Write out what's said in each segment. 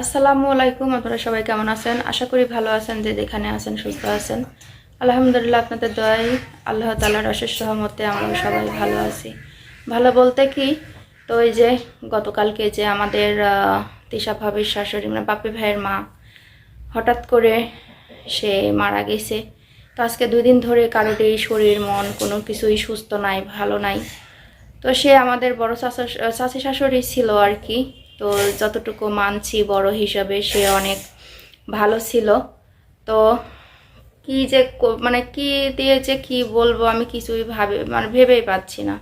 আসসালামু আলাইকুম, আপনারা সবাই কেমন আছেন? আশা করি ভালো আছেন, যে যেখানে আছেন, সুস্থ আছেন। আলহামদুলিল্লাহ, আপনাদের দয়াই আল্লাহ তালার অশেষ সহমতে আমরা সবাই ভালো আছি। ভালো বলতে কি, তো ওই যে গতকালকে যে আমাদের তিশা ভাবির শাশুড়ি মানে বাপি ভাইয়ের মা, হঠাৎ করে সে মারা গেছে। তো আজকে দুই দিন ধরে কারোরই শরীর, মন কোনো কিছুই সুস্থ নাই, ভালো নাই। তো সে আমাদের বড় চাচি শাশুড়ি ছিল আর কি। তো যতটুকু মানছি বড় হিসাবে সে অনেক ভালো ছিল। তো কি যে মানে কি দিয়ে যে কি বলব আমি কিছুই ভাবে মানে ভেবেই পাচ্ছি না।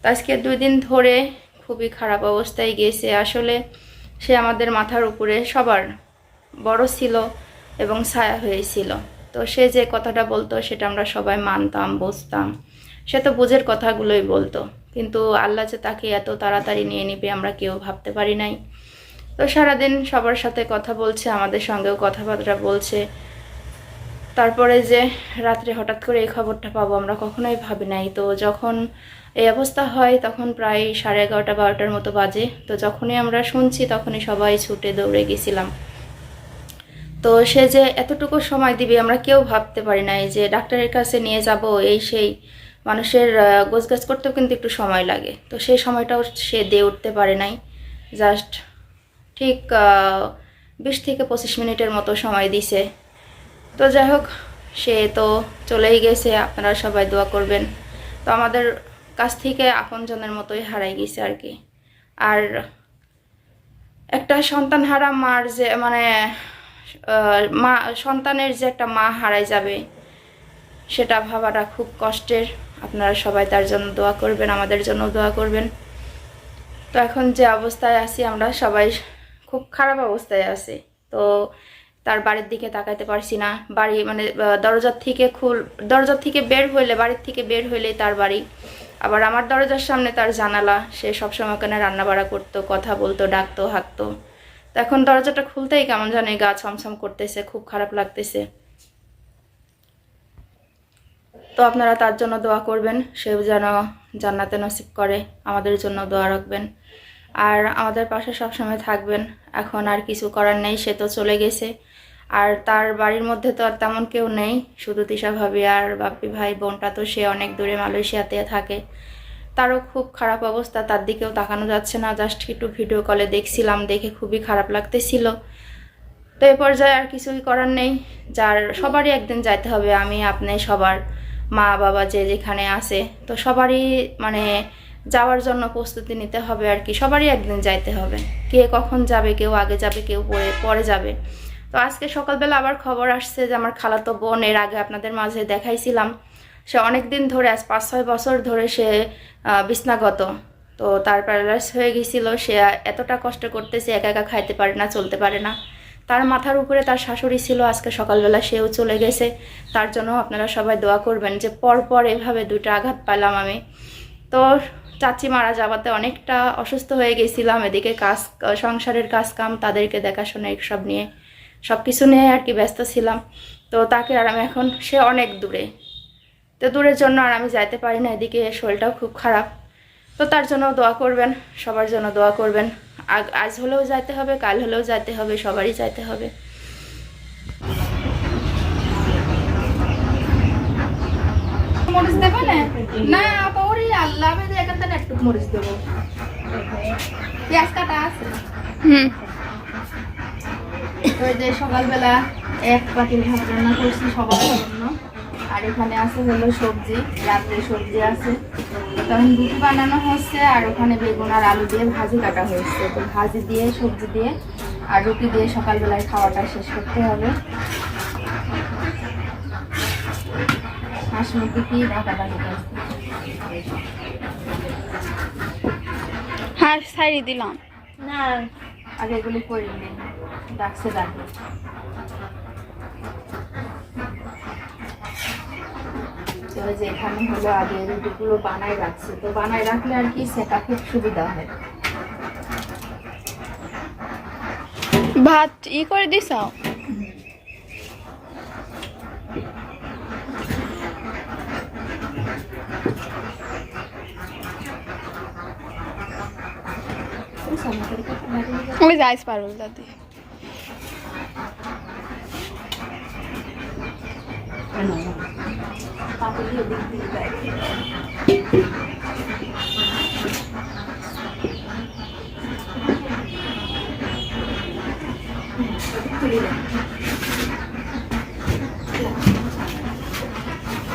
তো আজকে দুই দিন ধরে খুবই খারাপ অবস্থায় গেছে। আসলে সে আমাদের মাথার উপরে সবার বড় ছিল এবং ছায়া হয়েছিল। তো সে যে কথাটা বলতো সেটা আমরা সবাই মানতাম, বুঝতাম। সে তো বুঝের কথাগুলোই বলতো। কিন্তু আল্লাহ যে তাকে এত তাড়াতাড়ি নিয়ে নিবে আমরা কেউ ভাবতে পারি নাই। তো সারাদিন সবার সাথে কথা বলছে, আমাদের সঙ্গেও কথাবার্তা বলছে। তারপরে যে রাত্রে হঠাৎ করে এই খবরটা পাবো আমরা কখনোই ভাবি নাই। তো যখন এই অবস্থা হয় তখন প্রায় সাড়ে এগারোটা, বারোটার মতো বাজে। তো যখনই আমরা শুনছি তখনই সবাই ছুটে দৌড়ে গেছিলাম। তো সে যে এতটুকু সময় দিবে আমরা কেউ ভাবতে পারি নাই যে ডাক্তারের কাছে নিয়ে যাব এই সেই। মানুষের গোছগাছ করতেও কিন্তু একটু সময় লাগে। তো সেই সময়টাও সে দিয়ে উঠতে পারে নাই। জাস্ট ঠিক বিশ থেকে পঁচিশ মিনিটের মতো সময় দিছে। তো যাই হোক, সে তো চলেই গেছে, আপনারা সবাই দোয়া করবেন। তো আমাদের কাছ থেকে আপনজনের মতোই হারাই গেছে আর কি। আর একটা সন্তান হারা মার যে মানে মা, সন্তানের যে একটা মা হারাই যাবে, সেটা ভাবাটা খুব কষ্টের। আপনারা সবাই তার জন্য দোয়া করবেন, আমাদের জন্য দোয়া করবেন। তো এখন যে অবস্থায় আছি, আমরা সবাই খুব খারাপ অবস্থায় আছি। তো তার বাড়ির দিকে তাকাইতে পারছি না। বাড়ি মানে দরজার থেকে খুল, দরজার থেকে বের হইলে, বাড়ির থেকে বের হইলেই তার বাড়ি। আবার আমার দরজার সামনে তার জানালা, সে সবসময় ওখানে রান্না বাড়া করতো, কথা বলতো, ডাকতো, হাঁকতো। তো এখন দরজাটা খুলতেই কেমন জানে গা ছমছম করতেছে, খুব খারাপ লাগতেছে। তো আপনারা তার জন্য দোয়া করবেন। সেও যেন জান্নাতে নসিব করে, আমাদের জন্য দোয়া রাখবেন। আর আমাদের পাশে সবসময় থাকবেন। এখন আর কিছু করার নেই, সে তো চলে গেছে। আর তার বাড়ির মধ্যে তো আর তেমন কেউ নেই। শুধু তিশা ভাবি আর বাপ্পি ভাই বোনটা তো সে অনেক দূরে মালয়েশিয়াতে থাকে। তারও খুব খারাপ অবস্থা, তার দিকেও তাকানো যাচ্ছে না। জাস্ট একটু ভিডিও কলে দেখছিলাম, দেখে খুবই খারাপ লাগতেছিল। তো এই পর্যায়ে আর কিছুই করার নেই। যার, সবারই একদিন যাইতে হবে, আমি, আপনি, সবার। মা বাবা যে যেখানে আছে, তো সবারই মানে যাওয়ার জন্য প্রস্তুতি নিতে হবে আর কি। সবারই একদিন যাইতে হবে। কে কখন যাবে, কেউ আগে যাবে, কেউ পরে পরে যাবে। তো আজকে সকালবেলা আবার খবর আসছে যে আমার খালাতো বোন, এর আগে আপনাদের মাঝে দেখাইছিলাম। সে অনেক দিন ধরে, আজ পাঁচ, ছয় বছর ধরে সে বিছনাগত। তো তার প্যারালাইস হয়ে গেছিল। সে এতটা কষ্ট করতেছে, একা একা খাইতে পারে না, চলতে পারে না। তার মাথার উপরে তার শাশুড়ি ছিল, আজকে সকালবেলা সেও চলে গেছে। তার জন্য আপনারা সবাই দোয়া করবেন যে পর পর এভাবে দুইটা আঘাত পেলাম আমি। তো চাচি মারা যাওয়াতে অনেকটা অসুস্থ হয়ে গেছিলাম, এদিকে কাজ, সংসারের কাজ কাম তাদেরকে দেখাশোনা সব নিয়ে সব কিছু নিয়ে আর কি ব্যস্ত ছিলাম। তো তাকে আর আমি এখন, সে অনেক দূরে। তো দূরের জন্য আর আমি যাইতে পারি না, এদিকে শরীরটাও খুব খারাপ। তো তার জন্য দোয়া করবেন, সবার জন্য দোয়া করবেন। আজ হলেও যাইতে হবে কাল হলেও যাইতে হবে সবারই যাইতে হবে। মরিচ দেবে না? না পৌরি আল্লাহ আমি যে এখান থেকে একটু মরিচ দেবো। পেঁয়াজ কাটা আছে? হুম। ওই যে সকালবেলা এক পাতিল ভাত রান্না করছি জন্য আর এখানে আছে হলো সবজি রাত্রে সবজি আছে। তখন রুটি বানানো হচ্ছে আর ওখানে বেগুন আর আলু দিয়ে ভাজি কাটা হয়েছে। তো ভাজি দিয়ে সবজি দিয়ে আর রুটি দিয়ে সকালবেলায় খাওয়াটা শেষ করতে হবে। হাঁস মুরগি কি হ্যাঁ সাইড দিলাম। না। আগে এগুলি করে নিন ডাকছে ডাকে তো যে এখানে হলো আগে রুটিগুলো বানাই রাখছি। তো বানাই রাখলে আর কি সেটা খুব সুবিধা হয়। ভাত ই করে দিছ? বুঝছ? ওই যাইস পারুল দাদি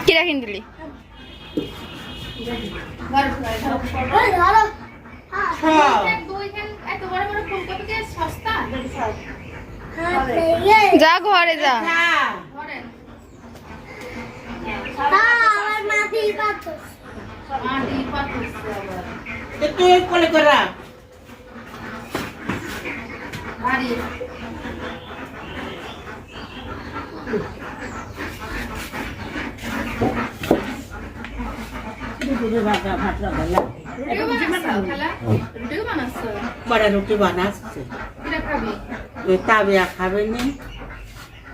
কিরা কিন দিলি যা ঘরে যা। একটু কোলে করা বড় রুটি বানাচ্ছে। ওই তাবিয়া খাবে না।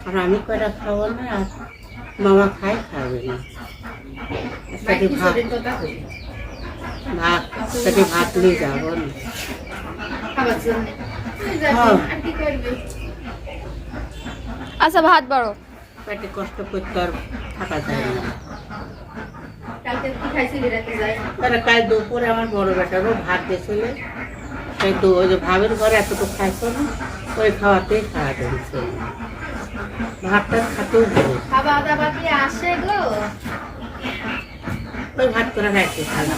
আর আমি কটা খাব না আর মামা খাই খাবে না। সাথে ভাত ভাত সাথে ভাত নিয়ে যাব না। হ্যাঁ। আচ্ছা ভাত বড়। পেটে কষ্ট করতে আর থাকা যায় না। কাল দুপুরে আমার বড় বেটারও ভাত দিয়েছিল। সেই তো ওই যে ভাবের ঘরে এতটুকু খাইছো না ওই খাওয়াতেই খাওয়া দিয়েছে ভাতটা খাতেও দেবে খাওয়া দাওয়া কি আসে গো? ওই ভাত করে রাখতে খাবে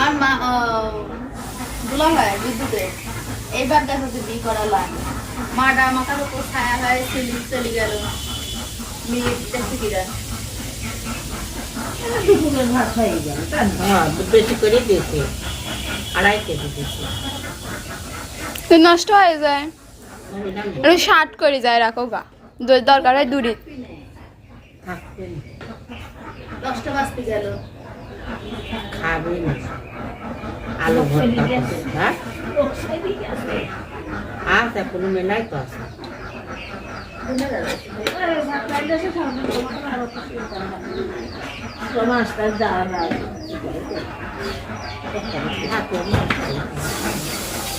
আর মা দুলা হয় বিদ্যুতে। এইবার দেখো যে বিয়ে করালাম মাটা মাথার উপর ছায়া হয় চলি চলে গেল। মেয়ে দেখতে কিরা হ্যাঁ বেশি করে দিয়েছে। আড়াই কেজি দিয়েছে। নষ্ট হয়ে যায়। একটু শার্ট করে যায় রাখো গা। দরকার হয় দূরে হ্যাঁ।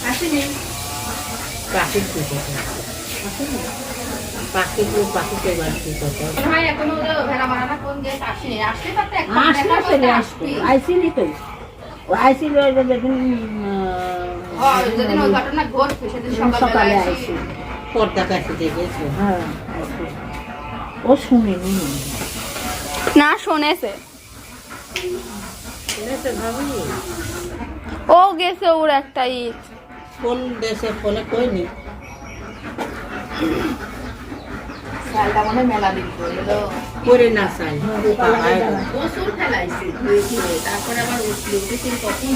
আসেনি। পাখির কি কথা পাখি তো। আসলে আসবি। তো। আইসিল যেদিন সকালে আইসি পর্দা কাছে দেখেছে হ্যাঁ ও শুনেনি। না শোনেছে। শুনেছে ও গেছে ওর একটা ই কোন দেশে ফলে মনে মেলা দিন করল করে না প্রচুর ফেলাইছি তারপরে আবার উঠলি উঠেছি কখন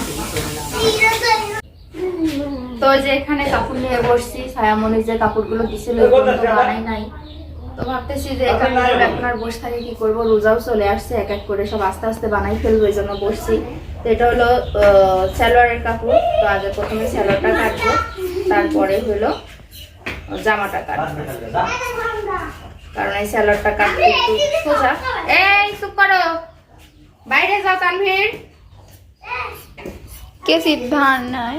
তো যে এখানে কাপড় নিয়ে বসছি ছায়ামনির যে কাপড়গুলো দিছিল বানাই নাই। তো ভাবতেছি যে এখানে এখন আর বসে থাকি কি করব? রোজাও চলে আসছে এক এক করে সব আস্তে আস্তে বানাই ফেলব এই জন্য বসছি। তো এটা হলো কাপড়। তো আগে প্রথমে সালোয়ারটা কাটবো তারপরে হলো জামাটা কাটবো। কারণ এই কাটতে একটু সোজা। এই চুপ করো। বাইরে যাও তানভীর। কেসি ধান নাই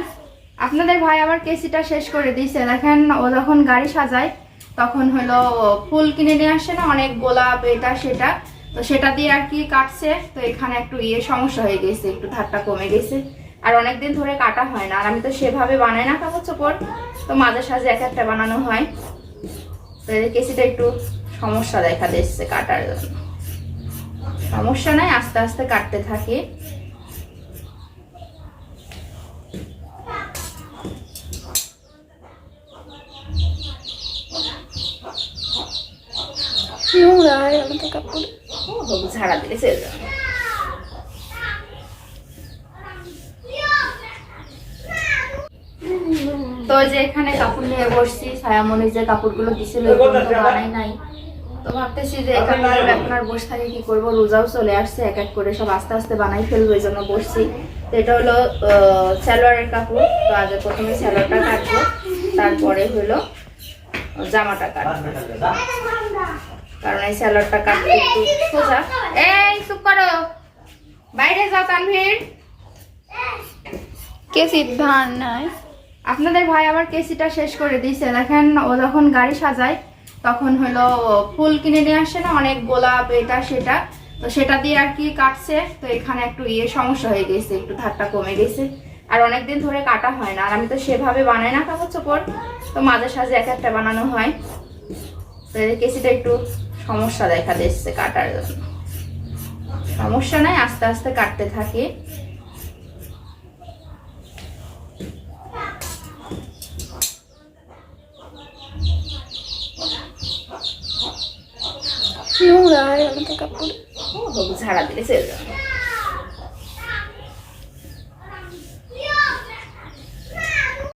আপনাদের ভাই আবার কেসিটা শেষ করে দিয়েছে দেখেন ও যখন গাড়ি সাজায় তখন হলো ফুল কিনে নিয়ে আসে না, অনেক গোলাপ এটা সেটা। তো সেটা দিয়ে আর কি কাটছে, তো এখানে একটু ইয়ে সমস্যা হয়ে গেছে, একটু ধারটা কমে গেছে। আর অনেকদিন ধরে কাটা হয় না, আর আমি তো সেভাবে বানাই না কাপড় চোপড়, তো মাঝে সাঝে এক একটা বানানো হয়। তো এই কেসিটা একটু সমস্যা দেখা দিচ্ছে কাটার জন্য। সমস্যা নাই, আস্তে আস্তে কাটতে থাকি। নোংরা হয়ে তো যে এখানে কাপড় নিয়ে বসছি ছায়ামণি যে কাপড়গুলো দিছিল বানাই নাই। তো ভাবতেছি যে এখানে এখন আর বসে থাকি কি করব? রোজাও চলে আসছে এক এক করে সব আস্তে আস্তে বানাই ফেলব এই জন্য বসছি। তো এটা হলো আহ, সালোয়ারের কাপড়। তো আগে প্রথমে সালোয়ারটা কাটবো তারপরে হলো জামাটা কাটবো। কারণ এই স্যালাডটা কাটতে একটু সোজা। এই চুপ করো। বাইরে যাও তানভীর। কেসি ধান নাই। আপনাদের ভাই আবার কেসিটা শেষ করে দিয়েছে। দেখেন ও যখন গাড়ি সাজায় তখন হলো ফুল কিনে নিয়ে আসে না? অনেক গোলাপ এটা সেটা। তো সেটা দিয়ে আর কি কাটছে। তো এখানে একটু ইয়ে সমস্যা হয়ে গেছে একটু ধারটা কমে গেছে। আর অনেকদিন ধরে কাটা হয় না। আর আমি তো সেভাবে বানাই না কাগজ চোপড়। তো মাঝে সাঝে এক একটা বানানো হয়। তো এই কেসিটা একটু সমস্যা দেখা দিচ্ছে কাটার জন্য। সমস্যা নাই আস্তে আস্তে কাটতে থাকি। নোংরা হয়ে গেল কাপড়। ঝাড়া দিলে চলে যাবে।